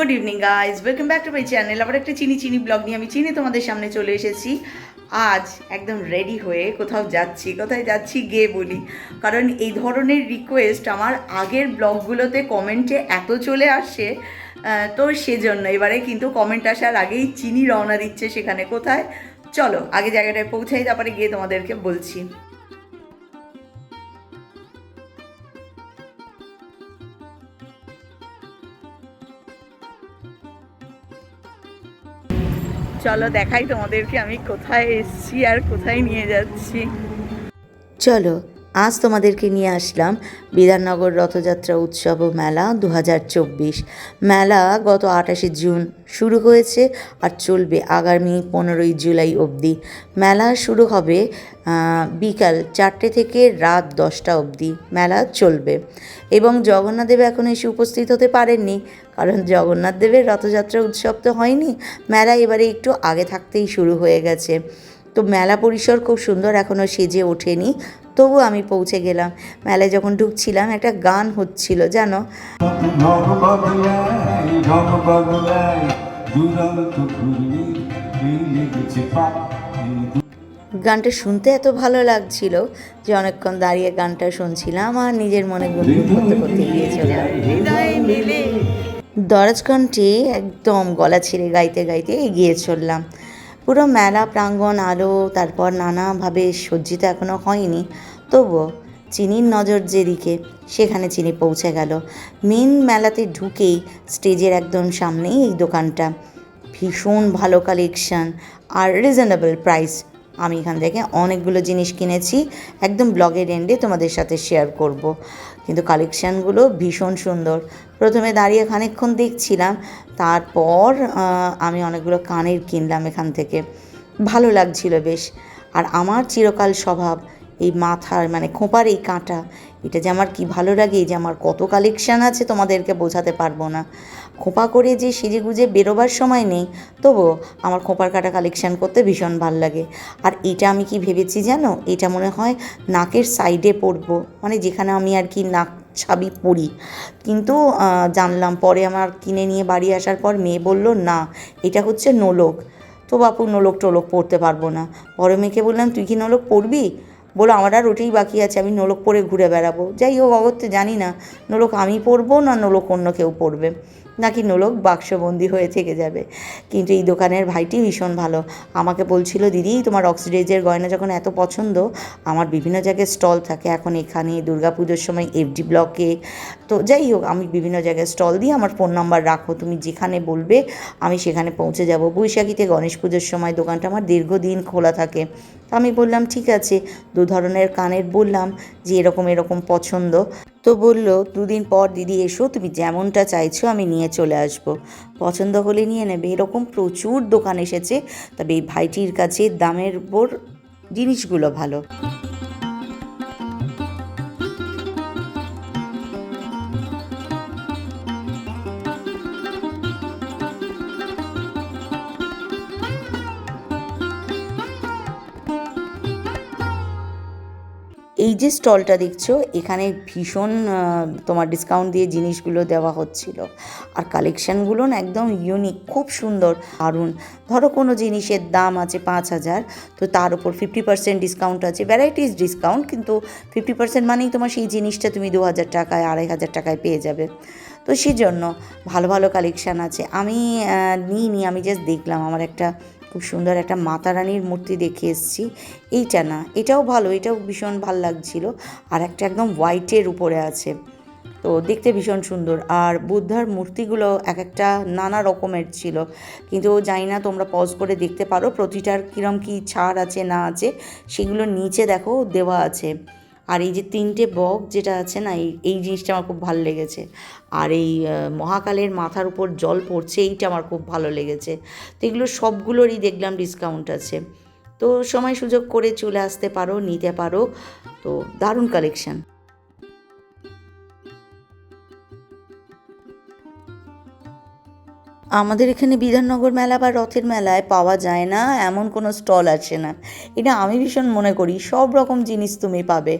Good evening guys welcome back to my channel আবার একটা চিনি চিনি ব্লগ নিয়ে আমি চিনি তোমাদের সামনে চলে এসেছি। আজ একদম রেডি হয়ে কোথাও যাচ্ছি, কোথায় যাচ্ছি গিয়ে বলি। কারণ এই ধরনের রিকোয়েস্ট আমার আগের ব্লগগুলোতে কমেন্টে এত চলে আসে তো সেজন্য এবারে কিন্তু কমেন্ট আসার আগেই চিনি রওনা দিচ্ছে সেখানে কোথায়? চলো, আগে জায়গাটায় পৌঁছাই, তারপরে গিয়ে তোমাদেরকে বলছি। চলো দেখাই তোমাদেরকে আমি কোথায় এসছি আর কোথায় নিয়ে যাচ্ছি। চলো, আজ তোমাদেরকে নিয়ে আসলাম বিধাননগর রথযাত্রা উৎসব ও মেলা দু হাজার চব্বিশ। মেলা গত আটাশে জুন শুরু হয়েছে আর চলবে আগামী পনেরোই জুলাই অবধি। মেলা শুরু হবে বিকাল চারটে থেকে রাত দশটা অবধি মেলা চলবে। এবং জগন্নাথদেব এখন এসে উপস্থিত হতে পারেননি, কারণ জগন্নাথদেবের রথযাত্রা উৎসব তো হয়নি। মেলা এবারে একটু আগে থাকতেই শুরু হয়ে গেছে। তো মেলা পরিসর খুব সুন্দর এখনও সেজে ওঠেনি। তবু আমি পৌঁছে গেলাম। মেলায় যখন ঢুকছিলাম, একটা গান হচ্ছিল, জানো? গানটা শুনতে এত ভালো লাগছিল যে অনেকক্ষণ দাঁড়িয়ে গানটা শুনছিলাম আর নিজের মনে গুনগুন করতে করতে গিয়ে চলে দরাজ গানটি একদম গলা ছিঁড়ে গাইতে গাইতে এগিয়ে চললাম। পুরো মেলা প্রাঙ্গণ আলো, তারপর নানাভাবে সজ্জিত এখনও হয়নি। তবুও চিনির নজর যেদিকে, সেখানে চিনি পৌঁছে গেল। মেন মেলাতে ঢুকেই স্টেজের একদম সামনেই এই দোকানটা। ভীষণ ভালো কালেকশন আর রিজনেবল প্রাইস আমি এখান থেকে অনেকগুলো জিনিস কিনেছি, একদম ব্লগের এন্ডে তোমাদের সাথে শেয়ার করব। কিন্তু কালেকশানগুলো ভীষণ সুন্দর। প্রথমে দাঁড়িয়ে খানিকক্ষণ দেখছিলাম, তারপর আমি অনেকগুলো কানের কিনলাম এখান থেকে। ভালো লাগছিল বেশ। আর আমার চিরকাল স্বভাব, এই মাথার মানে খোঁপার এই কাঁটা, এটা যে আমার কি ভালো লাগে, যে আমার কত কালেকশান আছে তোমাদেরকে বোঝাতে পারব না। খোঁপা করে যে সেজে গুজে বেরোবার সময় নেই, তবুও আমার খোঁপার কাটা কালেকশান করতে ভীষণ ভালো লাগে। আর এটা আমি কি ভেবেছি জানো? এটা মনে হয় নাকের সাইডে পরবো মানে যেখানে আমি আর কি নাক ছাবি পরি কিন্তু জানলাম পরে আমার কিনে নিয়ে বাড়ি আসার পর মেয়ে বলল, না, এটা হচ্ছে নোলক। তো বাপু, নোলক টোলক পড়তে পারব না। বড় মেয়েকে বললাম, তুই কি নোলক পড়বি? বলো আমার আর ওটাই বাকি আছে, আমি নোলক পরে ঘুরে বেড়াবো। যাই হোক, অগত্যে জানি না, নোলক আমি পরবো না নোলক অন্য কেউ পরবে নাকি নোলক বাক্সবন্দি হয়ে থেকে যাবে? কিন্তু এই দোকানের ভাইটি ভীষণ ভালো। আমাকে বলছিল, দিদি, তোমার অক্সিডেজের গয়না যখন এত পছন্দ, আমার বিভিন্ন জায়গায় স্টল থাকে। এখন এখানে দুর্গাপুজোর সময় এফডি ব্লকে তো যাই হোক, আমি বিভিন্ন জায়গায় স্টল দিয়ে আমার ফোন নাম্বার রাখো। তুমি যেখানে বলবে, আমি সেখানে পৌঁছে যাব। বৈশাখীতে গণেশ পুজোর সময় দোকানটা আমার দীর্ঘদিন খোলা থাকে। তো আমি বললাম, ঠিক আছে। দু ধরনের কানের বললাম যে, এরকম এরকম পছন্দ। তো বলল, দুদিন পর দিদি এসো, তুমি যেমনটা চাইছো আমি নিয়ে চলে আসব। পছন্দ হলে নিয়ে নেবে। এরকম প্রচুর দোকান এসেছে। তবে এই ভাইটির কাছে দামের উপর জিনিসগুলো ভালো। যে স্টলটা দেখছ, এখানে ভীষণ তোমার ডিসকাউন্ট দিয়ে জিনিসগুলো দেওয়া হচ্ছিল। আর কালেকশানগুলো না একদম ইউনিক খুব সুন্দর, দারুণ। ধরো কোনো জিনিসের দাম আছে পাঁচ হাজার, তো তার উপর ফিফটি পার্সেন্ট ডিসকাউন্ট আছে। ভ্যারাইটিস ডিসকাউন্ট কিন্তু ফিফটি পার্সেন্ট মানেই তোমার সেই জিনিসটা তুমি দু হাজার টাকায়, আড়াই হাজার টাকায় পেয়ে যাবে। তো সেই জন্য ভালো ভালো কালেকশান আছে। আমি নিইনি, আমি জাস্ট দেখলাম। আমার একটা খুব সুন্দর একটা মাতা রানীর মূর্তি দেখে এসেছি। এইটা না, এটাও ভালো, এটাও ভীষণ ভালো লাগছিল। আর একটা একদম হোয়াইটের উপরে আছে। তো দেখতে ভীষণ সুন্দর। আর বুদ্ধার মূর্তিগুলো এক একটা নানা রকমের ছিল। কিন্তু জানি না, তোমরা পজ করে দেখতে পারো, প্রতিটার কীরম কী ছাড় আছে না আছে, সেগুলো নিচে দেখো, দেওয়া আছে। আর এই যে তিনটে বক যেটা আছে না, এই এই জিনিসটা আমার খুব ভালো লেগেছে। আর এই মহাকালের মাথার উপর জল পড়ছে, এইটা আমার খুব ভালো লেগেছে। তো এগুলো সবগুলোরই দেখলাম ডিসকাউন্ট আছে। তো সময় সুযোগ করে চলে আসতে পারো, নিতে পারো। তো দারুণ কালেকশন আমাদের এখানে বিধাননগর মেলা বা রথের মেলায় পাওয়া যায় না, এমন কোনো স্টল আছে না। এটা আমি ভীষণ মনে করি, সব রকম জিনিস তুমি পাবে।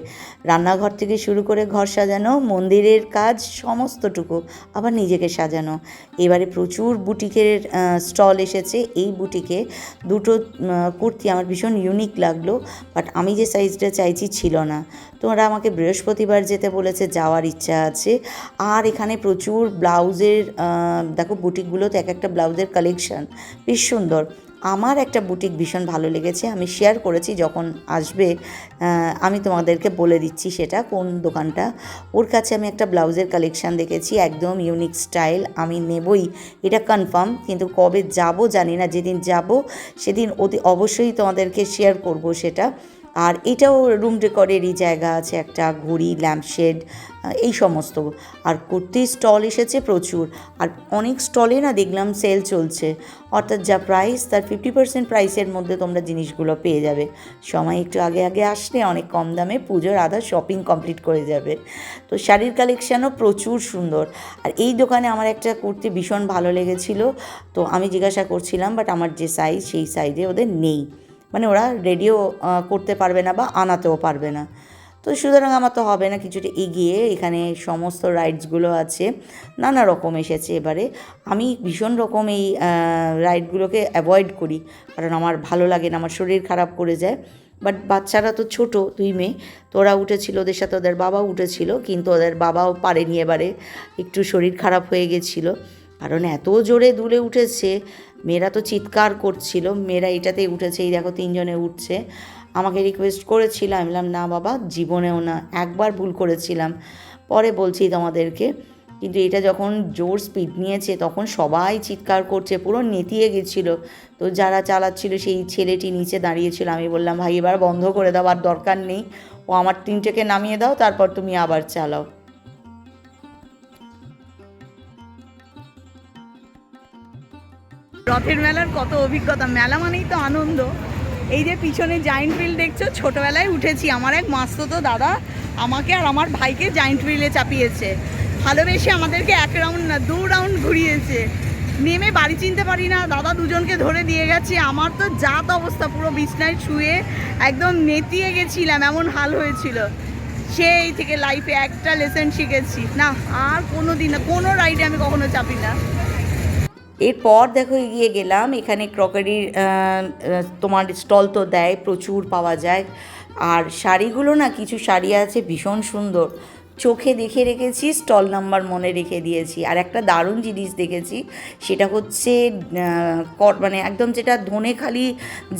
রান্নাঘর থেকে শুরু করে ঘর সাজানো, মন্দিরের কাজ সমস্তটুকু আবার নিজেকে সাজানো। এবারে প্রচুর বুটিকের স্টল এসেছে। এই বুটিকে দুটো কুর্তি আমার ভীষণ ইউনিক লাগল বাট আমি যে সাইজটা চাইছি ছিল না। তোমরা আমাকে বৃহস্পতিবার যেতে বলেছে, যাওয়ার ইচ্ছা আছে। আর এখানে প্রচুর ব্লাউজের দেখো বুটিকগুলোতে এক একটা ব্লাউজের কালেকশান বেশ সুন্দর। আমার একটা বুটিক ভীষণ ভালো লেগেছে, আমি শেয়ার করেছি যখন আসবে আমি তোমাদেরকে বলে দিচ্ছি সেটা, কোন দোকানটা। ওর কাছে আমি একটা ব্লাউজের কালেকশান দেখেছি, একদম ইউনিক স্টাইল আমি নেবই, এটা কনফার্ম কিন্তু কবে যাব জানি না, যেদিন যাব সেদিন অতি অবশ্যই তোমাদেরকে শেয়ার করব সেটা। আর এটাও রুম ডেকরেরই জায়গা আছে, একটা ঘড়ি ল্যাম্পশেড এই সমস্ত। আর কুর্তির স্টল এসেছে প্রচুর। আর অনেক স্টলে না দেখলাম সেল চলছে। অর্থাৎ যা প্রাইস তার ফিফটি পার্সেন্ট প্রাইসের মধ্যে তোমরা জিনিসগুলো পেয়ে যাবে। সময় একটু আগে আগে আসলে অনেক কম দামে পুজোর আধা শপিং কমপ্লিট করে যাবে। তো শাড়ির কালেকশানও প্রচুর সুন্দর। আর এই দোকানে আমার একটা কুর্তি ভীষণ ভালো লেগেছিল। তো আমি জিজ্ঞাসা করছিলাম বাট আমার যে সাইজ সেই সাইজে ওদের নেই। মানে ওরা রেডিও করতে পারবে না বা আনাতেও পারবে না। তো সুতরাং আমার তো হবে না, কিছুটা এগিয়ে এখানে সমস্ত রাইডসগুলো আছে, নানা রকম এসেছে এবারে। আমি ভীষণ রকম এই রাইডগুলোকে অ্যাভয়েড করি, কারণ আমার ভালো লাগে না, আমার শরীর খারাপ করে যায়। বাট বাচ্চারা তো ছোট, দুই মেয়ে, তো ওরা উঠেছিল, ওদের সাথে ওদের বাবাও উঠেছিল, কিন্তু ওদের বাবাও পারেনি এবারে, একটু শরীর খারাপ হয়ে গেছিল। কারণ এত জোরে দুলে উঠেছে মেয়েরা তো চিৎকার করছিল, মেয়েরা এটাতেই উঠেছে, এই দেখো তিনজনে উঠছে। আমাকে রিকোয়েস্ট করেছিল, আমি বললাম, না বাবা, জীবনেও না, একবার ভুল করেছিলাম। পরে বলছি তোমাদেরকে, কিন্তু এটা যখন জোর স্পিড নিয়েছে, তখন সবাই চিৎকার করছে, পুরো নেতিয়ে গেছিল। তো যারা চালাচ্ছিল, সেই ছেলেটি নিচে দাঁড়িয়েছিল। আমি বললাম, ভাই, এবার বন্ধ করে দাও, আর দরকার নেই। ও আমার তিনটেকে নামিয়ে দাও, তারপর তুমি আবার চালাও। রথের মেলার কত অভিজ্ঞতা, মেলা মানেই তো আনন্দ। এই যে পিছনে জায়েন্ট হুইল দেখছ, ছোটবেলায় উঠেছি। আমার এক মাস্ততো দাদা আমাকে আর আমার ভাইকে জায়েন্ট হুইলে চাপিয়েছে। ভালোবেসে আমাদেরকে এক রাউন্ড না, দু রাউন্ড ঘুরিয়েছে। নেমে বাড়ি চিনতে পারি না, দাদা দুজনকে ধরে দিয়ে গেছে। আমার তো জাত অবস্থা, পুরো বিছনায় শুয়ে একদম নেতিয়ে গেছিলাম, এমন হাল হয়েছিল। সেই থেকে লাইফে একটা লেসন শিখেছি। না, আর কোনো দিন না, কোনো রাইডে আমি কখনো চাপি না এরপর দেখো এগিয়ে গেলাম, এখানে ক্রকারির তোমার স্টল তো দেয়, প্রচুর পাওয়া যায়। আর শাড়িগুলো না, কিছু শাড়ি আছে ভীষণ সুন্দর। চোখে দেখে রেখেছি, স্টল নাম্বার মনে রেখে দিয়েছি। আর একটা দারুণ জিনিস দেখেছি, সেটা হচ্ছে মানে একদম যেটা ধনেখালি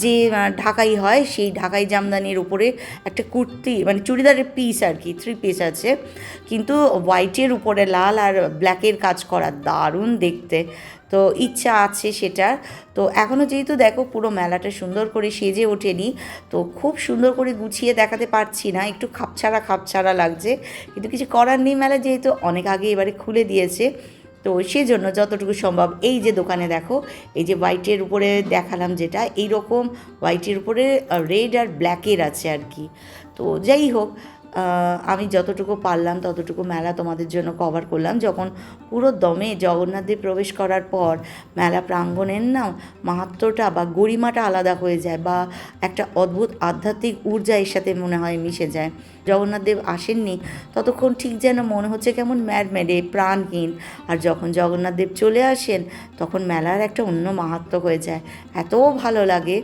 যে ঢাকাই হয়, সেই ঢাকাই জামদানির উপরে একটা কুর্তি মানে চুড়িদারের পিস আর কি থ্রি পিস আছে। কিন্তু হোয়াইটের উপরে লাল আর ব্ল্যাকের কাজ করা দারুণ দেখতে। তো ইচ্ছা আছে সেটা তো এখনও যেহেতু দেখো পুরো মেলাটা সুন্দর করে সেজে ওঠেনি, তো খুব সুন্দর করে গুছিয়ে দেখাতে পারছি না। একটু খাপছাড়া খাপছাড়া লাগছে। কিন্তু কিছু করার নেই, মেলা যেহেতু অনেক আগে এবারে খুলে দিয়েছে। তো সেই জন্য যতটুকু সম্ভব এই যে দোকানে দেখো, এই যে হোয়াইটের উপরে দেখালাম যেটা এই রকম হোয়াইটের উপরে রেড আর ব্ল্যাকের আছে আর কি। তো যাই হোক আমি যতটুকু পারলাম, ততটুকু মেলা তোমাদের জন্য কভার করলাম। যখন পুরো দমে জগন্নাথদেব প্রবেশ করার পর মেলা প্রাঙ্গণের না মাহাত্ম্যটা বা গরিমাটা আলাদা হয়ে যায় বা একটা অদ্ভুত আধ্যাত্মিক ঊর্জা এর সাথে মনে হয় মিশে যায়। জগন্নাথদেব আসেননি, ততক্ষণ ঠিক যেন মনে হচ্ছে কেমন ম্যাডমেডে প্রাণহীন। আর যখন জগন্নাথদেব চলে আসেন, তখন মেলার একটা অন্য মাহাত্ম্য হয়ে যায়। এত ভালো লাগে।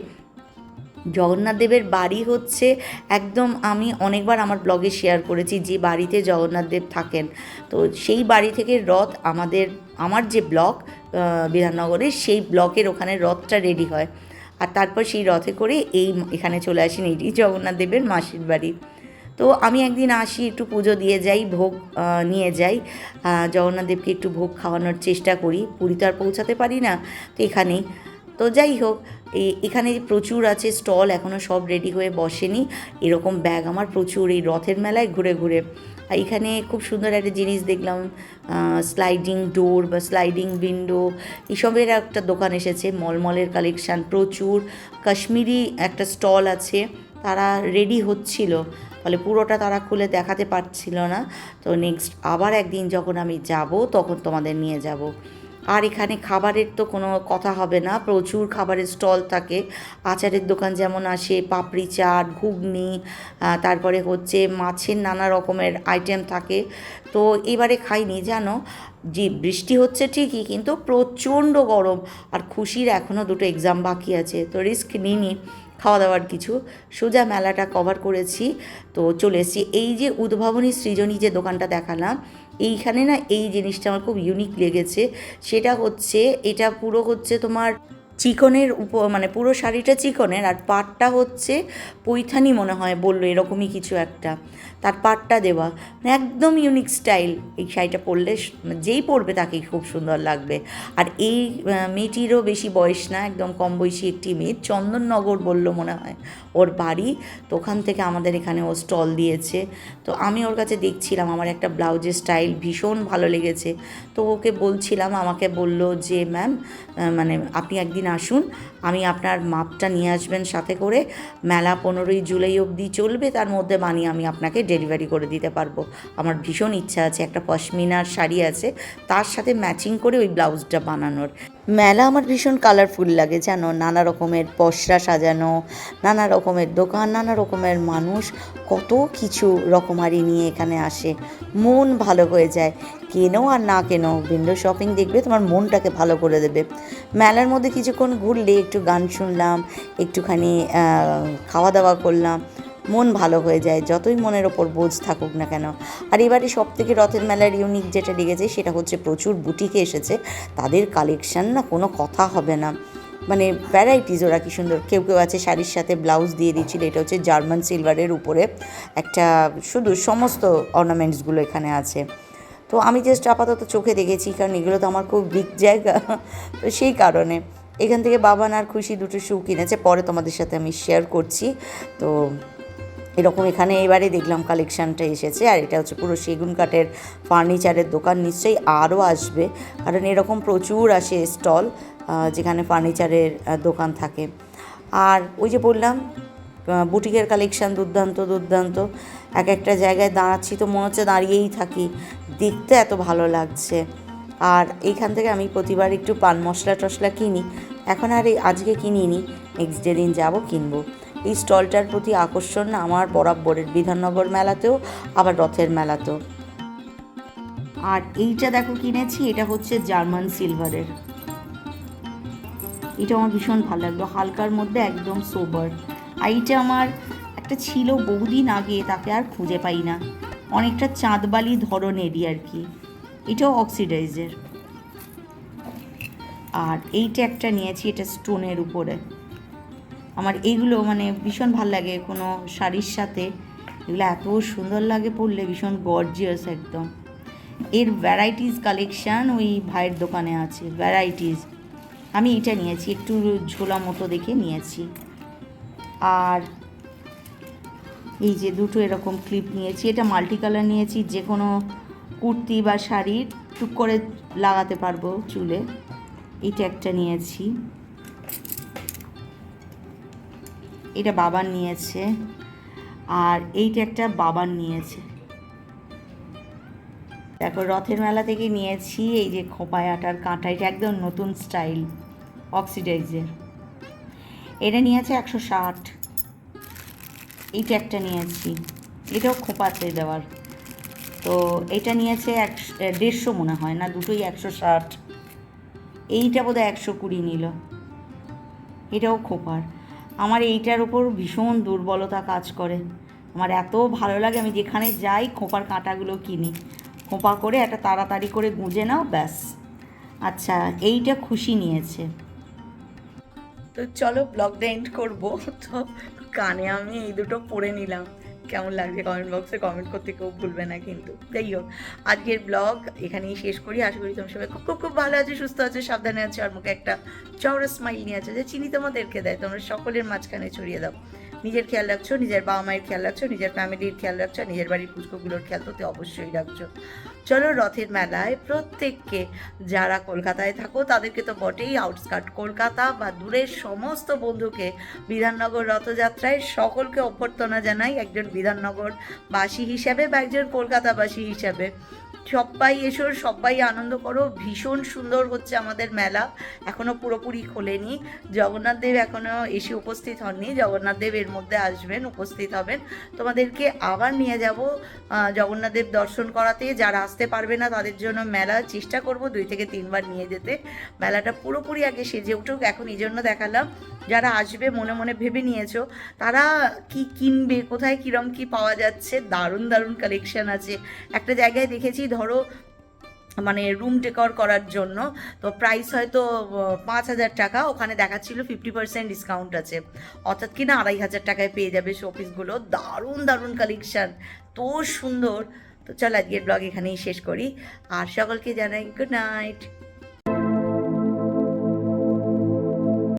জগন্নাথ দেবের বাড়ি হচ্ছে একদম আমি অনেকবার আমার ব্লগে শেয়ার করেছি যে বাড়িতে জগন্নাথ দেব থাকেন। তো সেই বাড়ি থেকে রথ আমাদের আমার যে ব্লক বিধাননগরের সেই ব্লকের ওখানে রথটা রেডি হয়। আর তারপর সেই রথে করে এই এখানে চলে আসেন জগন্নাথ দেবের মাসির বাড়ি। তো আমি একদিন আসি একটু পুজো দিয়ে যাই ভোগ নিয়ে যাই। আহ, জগন্নাথ দেবকে একটু ভোগ খাওয়ানোর চেষ্টা করি। পুরী তো আর পৌঁছাতে পারি না। তো এখানেই। তো যাই হোক এখানে প্রচুর আছে স্টল এখনও সব রেডি হয়ে বসেনি। এরকম ব্যাগ আমার প্রচুর এই রথের মেলায় ঘুরে ঘুরে। আর এখানে খুব সুন্দর একটা জিনিস দেখলাম স্লাইডিং ডোর বা স্লাইডিং উইন্ডো এসবের একটা দোকান এসেছে মলমলের কালেকশান প্রচুর। কাশ্মীরি একটা স্টল আছে, তারা রেডি হচ্ছিল। ফলে পুরোটা তারা খুলে দেখাতে পারছিল না। তো নেক্সট আবার একদিন যখন আমি যাব, তখন তোমাদের নিয়ে যাব। আর এখানে খাবারের তো কোনো কথা হবে না, প্রচুর খাবারের স্টল থাকে। আচারের দোকান যেমন আসে, পাপড়ি, চাট, ঘুগনি তারপরে হচ্ছে মাছের নানা রকমের আইটেম থাকে। তো এবারে খাইনি, জানো? যে বৃষ্টি হচ্ছে ঠিকই, কিন্তু প্রচণ্ড গরম। আর খুশির এখনও দুটো এক্সাম বাকি আছে, তো রিস্ক নিইনি। খাওয়া দাওয়ার কিছু। সোজা মেলাটা কভার করেছি। তো চলে এসেছি। এই যে উদ্ভাবনী সৃজনী যে দোকানটা দেখালাম, এইখানে না এই জিনিসটা আমার খুব ইউনিক লেগেছে। সেটা হচ্ছে, এটা পুরো হচ্ছে তোমার চিকনের উপ মানে পুরো শাড়িটা চিকনের, আর পাটটা হচ্ছে পৈথানি মনে হয় বলল এরকমই কিছু একটা। তার পাটটা দেওয়া। মানে একদম ইউনিক স্টাইল এই শাড়িটা পরলে, যেই পরবে তাকেই খুব সুন্দর লাগবে। আর এই মেয়েটিরও বেশি বয়স না, একদম কম বয়সী একটি মেয়ে। চন্দননগর বলল মনে হয় ওর বাড়ি। তো ওখান থেকে আমাদের এখানে ও স্টল দিয়েছে। তো আমি ওর কাছে দেখছিলাম, আমার একটা ব্লাউজের স্টাইল ভীষণ ভালো লেগেছে। তো ওকে বলছিলাম, আমাকে বলল যে, ম্যাম মানে আপনি একদিন আসুন, আমি আপনার মাপটা নিয়ে আসবেন সাথে করে। মেলা পনেরোই জুলাই অবধি চলবে, তার মধ্যে বানিয়ে আমি আপনাকে ডেলিভারি করে দিতে পারব। আমার ভীষণ ইচ্ছা আছে, একটা পশমিনার শাড়ি আছে, তার সাথে ম্যাচিং করে ওই ব্লাউজটা বানানোর। মেলা আমার ভীষণ কালারফুল লাগে, জানো? নানা রকমের পসরা সাজানো, নানা রকমের দোকান, নানা রকমের মানুষ, কত কিছু রকমারি নিয়ে এখানে আসে। মন ভালো হয়ে যায়। কেনো আর না কেনো উইন্ডো শপিং দেখবে তোমার মনটাকে ভালো করে দেবে। মেলার মধ্যে কিছুক্ষণ ঘুরলে একটু গান শুনলাম, একটুখানি খাওয়া দাওয়া করলাম। মন ভালো হয়ে যায়, যতই মনের ওপর বোঝ থাকুক না কেন। আর এবারে সব থেকে রথের মেলার ইউনিক যেটা লেগেছে, সেটা হচ্ছে প্রচুর বুটিকে এসেছে। তাদের কালেকশান না কোনো কথা হবে না। মানে ভ্যারাইটিস ওরা কি সুন্দর। কেউ কেউ আছে শাড়ির সাথে ব্লাউজ দিয়ে দিচ্ছিল, এটা হচ্ছে জার্মান সিলভারের উপরে। একটা শুধু সমস্ত অর্নামেন্টসগুলো এখানে আছে। তো আমি জাস্ট আপাতত চোখে দেখেছি, কারণ এগুলো তো আমার খুব বিগ জায়গা। তো সেই কারণে। এখান থেকে বাবান আর খুশি দুটো শু কিনেছে, পরে তোমাদের সাথে আমি শেয়ার করছি। তো এরকম এখানে এবারে দেখলাম কালেকশানটা এসেছে, আর এটা হচ্ছে পুরো সেগুন কাঠের ফার্নিচারের দোকান, নিশ্চয়ই আরও আসবে, কারণ এরকম প্রচুর আসে স্টল যেখানে ফার্নিচারের দোকান থাকে। আর ওই যে বললাম বুটিকের কালেকশান দুর্দান্ত দুর্দান্ত। এক একটা জায়গায় দাঁড়াচ্ছি তো মনে হচ্ছে দাঁড়িয়েই থাকি। দেখতে এত ভালো লাগছে। আর এইখান থেকে আমি প্রতিবার একটু পান মশলা টশলা কিনি। এখন আর এই আজকে কিনিনি নেক্সট ডে দিন যাব কিনবো। এই স্টলটার প্রতি আকর্ষণ আমার বরাবরের বিধাননগর মেলাতেও, আবার রথের মেলাতেও। আর এইটা দেখো কিনেছি, এটা হচ্ছে জার্মান সিলভারের। এটা আমার ভীষণ ভালো লাগল, হালকার মধ্যে একদম সোবার। আর এইটা আমার একটা ছিল বহুদিন আগে, তাকে আর খুঁজে পাই না। অনেকটা চাঁদবালি ধরনেরই আর কি। এটাও অক্সিডাইজের। আর এইটা একটা নিয়েছি, এটা স্টোনের উপরে। আমার এইগুলো মানে ভীষণ ভালো লাগে কোনো শাড়ির সাথে। এগুলো এত সুন্দর লাগে পরলে, ভীষণ গর্জিয়াস একদম। এর ভ্যারাইটিস কালেকশান ওই ভাইয়ের দোকানে আছে ভ্যারাইটিস আমি এটা নিয়েছি, একটু ঝোলা মতো দেখে নিয়েছি। আর এই যে দুটো এরকম ক্লিপ নিয়েছি, এটা মাল্টি কালার নিয়েছি, যে কোনো কুর্তি বা শাড়ি টুক করে লাগাতে পারব চুলে। এটা একটা নিয়েছি। এটা বাবার নিয়েছে। আর এইটা একটা বাবার নিয়েছে। দেখো, রথের মেলা থেকে নিয়েছি এই যে খোপায় আটার কাঁটা, এটা একদম নতুন স্টাইল, অক্সিডাইজের। এটা নিয়েছে একশো ষাট। এইটা একটা নিয়েছি। এটাও খোপাতে দেওয়ার। তো এটা নিয়েছে এক, দেড়শো মনে হয় না, দুটোই একশো ষাট। এইটা বোধহয় একশো কুড়ি নিল। এটাও খোপার। আমার এইটার ওপর ভীষণ দুর্বলতা কাজ করে। আমার এত ভালো লাগে, আমি যেখানে যাই খোঁপার কাঁটাগুলো কিনি। খোঁপা করে একটা তাড়াতাড়ি করে গুঁজে নাও, ব্যাস। আচ্ছা এইটা খুশি নিয়েছে। তো চলো ব্লগটা এন্ড করব। তো কানে আমি এই দুটো পরে নিলাম। কেমন লাগছে কমেন্ট বক্সে কমেন্ট করতে কেউ ভুলবে না কিন্তু। যাই হোক, আজকের ব্লগ এখানেই শেষ করি। আশা করি তোমার সবাই খুব খুব খুব ভালো আছে, সুস্থ আছে, সাবধানে আছে, আর মুখে একটা চওড়া স্মাইল নিয়ে আছে যে চিনি তোমাদেরকে দেয়। তোমরা সকলের মাঝখানে ছড়িয়ে দাও। নিজের খেয়াল রাখছো, নিজের বাবা মায়ের খেয়াল রাখছো, নিজের ফ্যামিলির খেয়াল রাখছো নিজের বাড়ির পুষ্পগুলোর খেয়াল তো অবশ্যই রাখছো। চলো রথের মেলায় প্রত্যেককে যারা কলকাতায় থাকো, তাদেরকে তো বটেই আউটস্কার্ট কলকাতা বা দূরের সমস্ত বন্ধুকে বিধাননগর রথযাত্রায় সকলকে অভ্যর্থনা জানাই একজন বিধাননগরবাসী হিসাবে বা একজন কলকাতাবাসী হিসাবে। সবাই এসো, সবাই আনন্দ করো। ভীষণ সুন্দর হচ্ছে আমাদের মেলা। এখনও পুরোপুরি খোলেনি। জগন্নাথ দেব এখনও এসে উপস্থিত হননি। জগন্নাথ দেব এর মধ্যে আসবেন, উপস্থিত হবেন। তোমাদেরকে আবার নিয়ে যাব জগন্নাথ দেব দর্শন করাতে। যারা আসতে পারবে না, তাদের জন্য মেলা চেষ্টা করব দুই থেকে তিনবার নিয়ে যেতে। মেলাটা পুরোপুরি আগে সেজে উঠুক। এখন এই জন্য দেখালাম, যারা আসবে, মনে মনে ভেবে নিয়েছো, তারা কি কিনবে, কোথায় কিরম কি পাওয়া যাচ্ছে, দারুণ দারুণ কালেকশন আছে। একটা জায়গায় দেখেছি ধরো মানে রুম ডেকর করার জন্য, তো প্রাইস হয়তো পাঁচ হাজার টাকা, ওখানে দেখাচ্ছিল ফিফটি পার্সেন্ট ডিসকাউন্ট আছে। অর্থাৎ কিনা আড়াই হাজার টাকায় পেয়ে যাবে শোপিসগুলো দারুণ দারুণ কালেকশান তো সুন্দর। তো চল আজকের ব্লগ এখানেই শেষ করি। আর সকলকে জানাই গুড নাইট